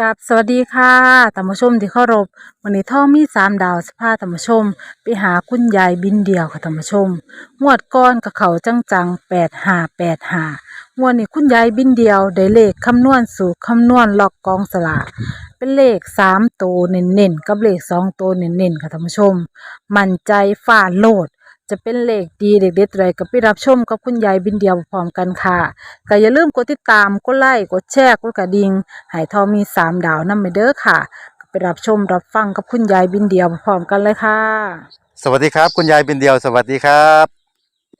กับสวัสดีค่ะท่านผู้ชมที่เคารพวันนี้ท่องมีสามดาวสภาท่านผู้ชม ไปหาคุณยายบินเดียวค่ะท่านผู้ชมงวดก้อนกับเขาจังจังแปดห้าแปดห้างวดนี้คุณยายบินเดียวได้เลขคำนวณสูตรคำนวณล็อกกองสลากเป็นเลขสามตัวเน้นๆกับเลขสองตัวเน้นๆค่ะท่านผู้ชม มั่นใจฝ่าโลด จะเป็นเลขดีเด็กเด็ดอะไรก็ไปรับชมกับคุณยายบินเดียวพร้อมกันค่ะก็อย่าลืมกดติดตามกดไลค์กดแชร์กดกระดิ่งให้ทอมีสามดาวนำไปเด้อค่ะก็ไปรับชมรับฟังกับคุณยายบินเดียวพร้อมกันเลยค่ะ สวัสดีครับ คุณยายบินเดียว สวัสดีครับ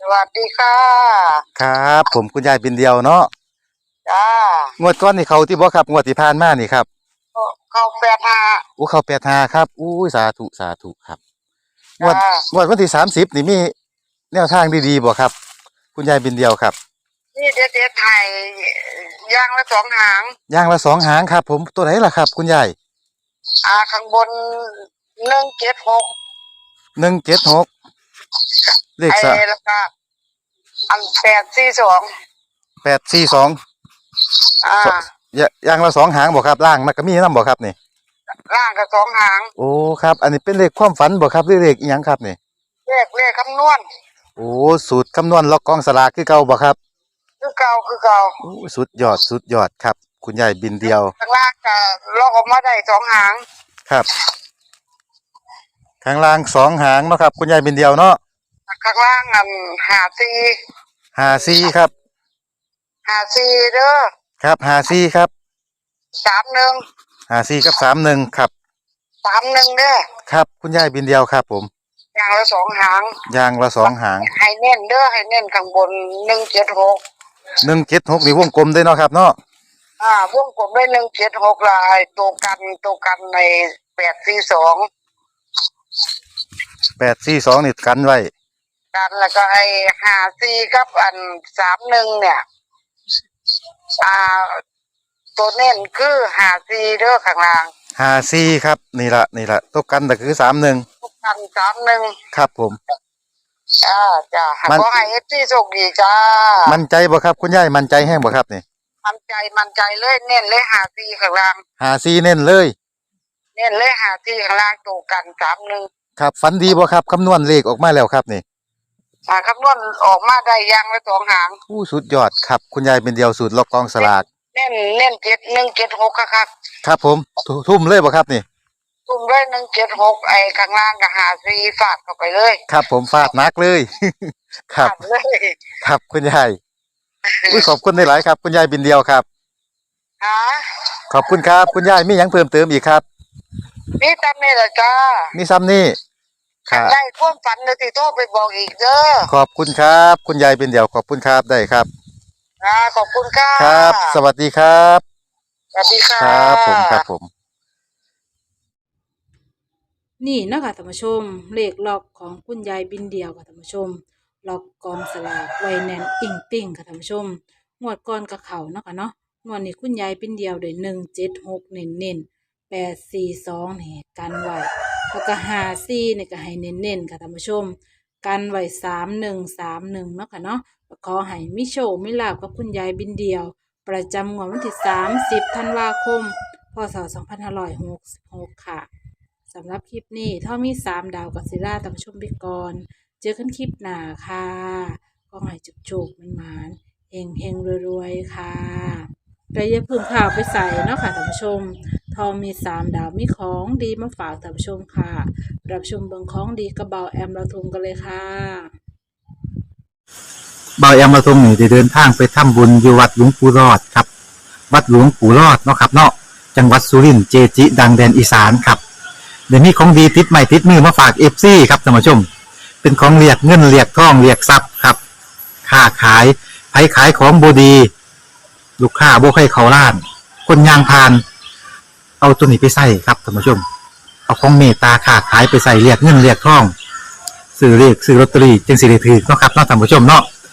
สวัสดีค่ะ ครับ ผมคุณยายบินเดียวเนาะจ้างวดก้อนนี่เขาที่บ่ครับงวดที่ผ่านมานี่ครับเขาแปดห้าอู้เขาแปดหาครับอู้ยสาธุสาธุครับ งวดจ้างวดวันที่สามสิบนี่มีแนวทางดีๆบ่ครับ คุณยายบินเดียวครับ นี่เด็ดเด็ดไทยย่างละสองหางย่างละสองหางครับ ผมตัวไหนล่ะครับ คุณยายอ่าข้างบนหนึ่งเจ็ดหกหนึ่งเจ็ดหกเลขไอ้สะแล้วก็อันแปดสี่สองแปดสี่สองอ่าย่างละสองหางบ่ครับล่างมันก็มีน้ำบ่ครับนี่ ล่างกับสองหางโอ้ครับ อันนี้เป็นเลขความฝันบ่ครับหรือเลขอีหยังครับนี่เลขเลขคำนวณโอ้สูตรคำนวณล็อกกองสลากคือเก่าบ่ครับคือเก่าคือเก่าโอ้สุดยอดสุดยอดครับ คุณยายบินเดียวข้างล่างก็ลอกออกมาได้สองหางครับ ข้างล่างสองหางเนาะครับ คุณยายบินเดียวเนาะข้างล่างอันหาซีหาซีครับหาซีเด้อครับหาซีครับสามหนึ่ง หาซีกับสามหนึ่งครับ สามหนึ่งเด้อครับ คุณยายบินเดียวครับ ผม อย่างละสองหางยางละสองหางให้เน้นเด้อให้เน้นข้างบนหนึ่งเจ็ดหกหนึ่งเจ็ดหกนี่วงกลมด้วยเนาะครับเนาะอ่าวงกลมได้หนึ่งเจ็ดหกลายตัวกันตัวกันในแปดสี่สองแปดสี่สองนี่กันไว้กันแล้วก็ไอ้ห้าสี่กับอันสามหนึ่งเนี่ย อ่า ตัวเน้นคือห้าสี่เด้อข้างล่างหาซีครับ นี่ละนี่ละตัวกันแต่คือสามหนึ่งตัวกันสามหนึ่งครับผม จ้าจ้ามัน ขอให้เอฟซีโชคดีจ้า มั่นใจบ่ครับคุณยายมั่นใจแห้งบ่ครับนี่มั่นใจมั่นใจเลยเน้นเลยห้าสี่ข้างล่าง หาซีเน้นเลย เน้นเลยห้าสี่ข้างล่างตัวกันสามหนึ่งครับฝันดีบ่ครับคำนวณเลขออกมาแล้วครับนี่อ่าคำนวณออกมาได้อยังละสองหางอู้สุดยอดครับ คุณยายเป็นเดียวสูตรล็อกกองสลาก เน้นเน้นเจ็ดหนึ่งเจ็ดหกครับ ครับผมทุทุ่มเลยบ่ครับนี่ทุ่มด้วยหนึ่งเจ็ดหกไอ้ข้างล่างก็หาซีฝากเข้าไปเลยครับ ผมฟาดหนักเลย ครับ ฝากเลยครับคุณยายอุ้ยขอบคุณในหลายๆครับ คุณยายบินเดียวครับ ฮะขอบคุณครับ คุณยายมีหยังเพิ่มเติมอีกครับ นี่ตามนี่แหละจ้ามีซ้ำนี่ครับ ได้ท่วมฝันเลยที่โทรไปบอกอีกเด้อ ขอบคุณครับ คุณยายเป็นเดียวขอบคุณครับได้ครับ อ่าขอบคุณค่ะครับ สวัสดีครับ สวัสดีค่ะ ครับผมครับผม นี่เนาะคะท่านผู้ชม เลขล็อกของคุณยายบินเดียวค่ะท่านผู้ชม ล็อกกองสลากไว้แน่นอิงติ่งค่ะท่านผู้ชม งวดก่อนกับเขาเนาะค่ะเนาะ งวดนี้คุณยายบินเดียวได้หนึ่งเจ็ดหกเน้นเน้นแปดสี่สองนี่กันไว้แล้วก็ห้าสี่นี่ก็ให้เน้นเน้นๆค่ะท่านผู้ชม กันไว้สามหนึ่งสามหนึ่งเนาะค่ะเนาะก็ ขอให้มิโชคมิลาบกับคุณยายบินเดียว ประจำงวดวันที่สามสิบธันวาคม พศสองพันหกสิบหกค่ะ สำหรับคลิปนี้ถ้ามีสามดาวกับซิล่าตามชมไปก่อน เจอกันคลิปหน้าค่ะก็ให้จุกจุกมันมานเฮงเฮงรวยๆ ค่ะก็อย่าพึ่งข่าวไปใส่เนาะค่ะท่านผู้ชม ทองมีสามดาวมีของดีมาฝากท่านผู้ชมค่ะ รับชมเบิงของดีกระเบาแอมเราทุงกันเลยค่ะ บายอำมาตรงนี่ได้เดินทางไปทำบุญอยู่วัดหลวงปู่รอดครับ วัดหลวงปู่รอดเนาะครับเนาะจังหวัดสุรินทร์เจจิ ดังแดนอีสานครับเดี๋ยวนี้ของดีติดใหม่ติดมือมาฝากเอฟซีครับท่านผู้ชม เป็นของเรียกเงินเรียกทองเรียกทรัพย์ครับค้าขายไผขายของบดี ลูกค้าบ่ให้เขาล้าน คนยางพาน เอาตัวนี้ไปใส่ครับท่านผู้ชม เอาของเมตตาค้าขายไปใส่เรียกเงินเรียกทองซื้อเรียกซื้อลอตเตอรี่จึงสิได้ถือเนาะครับเนาะท่านผู้ชมเนาะ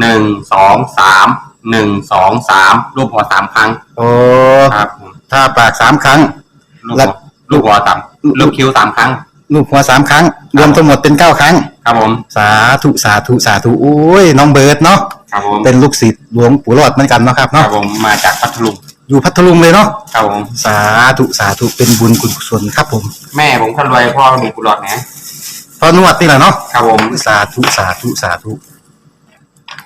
หนึ่งสองสามหนึ่งสองสามรูปหัวสามครั้งโอ้ครับผมถ้าปากสามครั้ง ลูกแล้หัววลูกหัวสามลูกคิ้วสามครั้ง ลูกหัวสามครั้ง รวมทั้งหมดเป็นเก้าครั้ง ครับผม สาธุสาธุสาธุโอ้ยน้องเบิร์ดเนาะครับผมเป็นลูกศิษย์หลวงปู่รอดเหมือนกันเนาะครับครัเนาะบผมมาจากพัทลุงอยู่พัทลุงเลยเนาะครับผมสาธุสาธุเป็นบุญกุศลครับผมแม่ผมคนรวยพ่อมีกุหลาบนะพอนวดนี่แหละเนาะครับผมสาธุสาธุสาธุ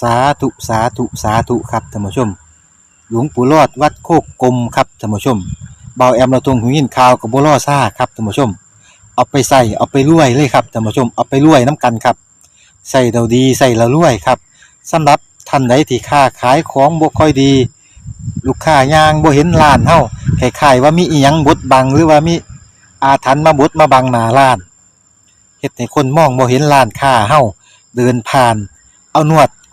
สาธุสาธุสาธุครับท่านผู้ชม หลวงปู่รอดวัดโคกกลมครับท่านผู้ชมเบาแอมเราตรงหูยินข่าวกับบัวล่อซ่าครับท่านผู้ชม เอาไปใส่เอาไปรวยเลยครับท่านผู้ชมเอาไปรวยน้ำกันครับใส่เราดีใส่เรารวยครับสำหรับท่านใดที่ค้าขายของบ่ค่อยดี ลูกค้ายางบ่เห็นร้านเฮาคล้ายๆว่ามีอีหยังบดบังหรือว่ามีอาถรรพ์มาบดมาบังหน้าร้านเฮ็ดให้คนมองบ่เห็นร้านค้าเฮาเดินผ่าน เอานวด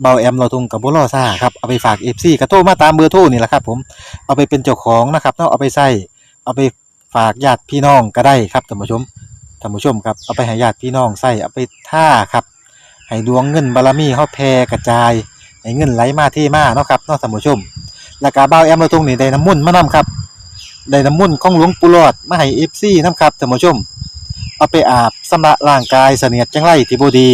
เบาแอมเราทุงกับบุรอซ่าครับเอาไปฝากเอฟซีกระโทรมาตามเบอร์โทรนี่แหละครับ ผมเอาไปเป็นเจ้าของนะครับเนาะเอาไปใส่เอาไปฝากญาติพี่น้องก็ได้ครับท่านผู้ชมท่านผู้ชมครับเอาไปให้ญาติพี่น้องใส่เอาไปท่าครับให้ดวงเงินบารมีเฮาแผ่กระจายให้เงินไหลมาเทมาเนาะครับเนาะท่านผู้ชมแล้วก็เบาแอมเราทุงนี่ได้น้ำมุ่นมานํครับได้น้ำมุ่นของหลวงปู่หลอดมาให้เอฟซีนํครับท่านผู้ชม เอาไปอาบสำระร่างกายเสนียดจังไรที่บดี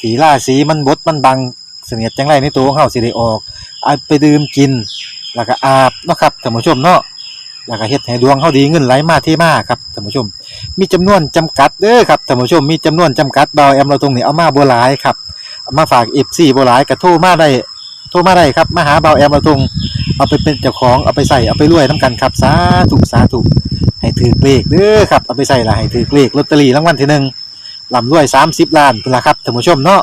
สีล่าสีมันบดมันบัง เสนียดจังไรในตัวของเฮาสิได้ออกเอาไปดื่มกิน แล้วก็อาบเนาะครับท่านผู้ชมเนาะแล้วก็เฮ็ดให้ดวงเฮาดีเงินไหลมาเทมาครับท่านผู้ชม มีจำนวนจำกัดเด้อครับท่านผู้ชมมีจำนวนจำกัดเบาแอมเราตรงนี้เอามาบ่หลายครับามาฝาก FC บ่หลายก็โทรมาได้โทรมาได้ครับมาหาเบาแอมเราตรงเอาไปเป็นเจ้าของเอาไปใส่เอาไปรวยน้ำกันครับสาธุสาธุให้ถือเลขเด้อครับเอาไปใส่ละให้ถือเลขลอตเตอรี่รางวัลที่หนึ่งลำรวยสามสิบล้านเป็นละครับท่านผู้ชมเนาะ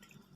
ครับ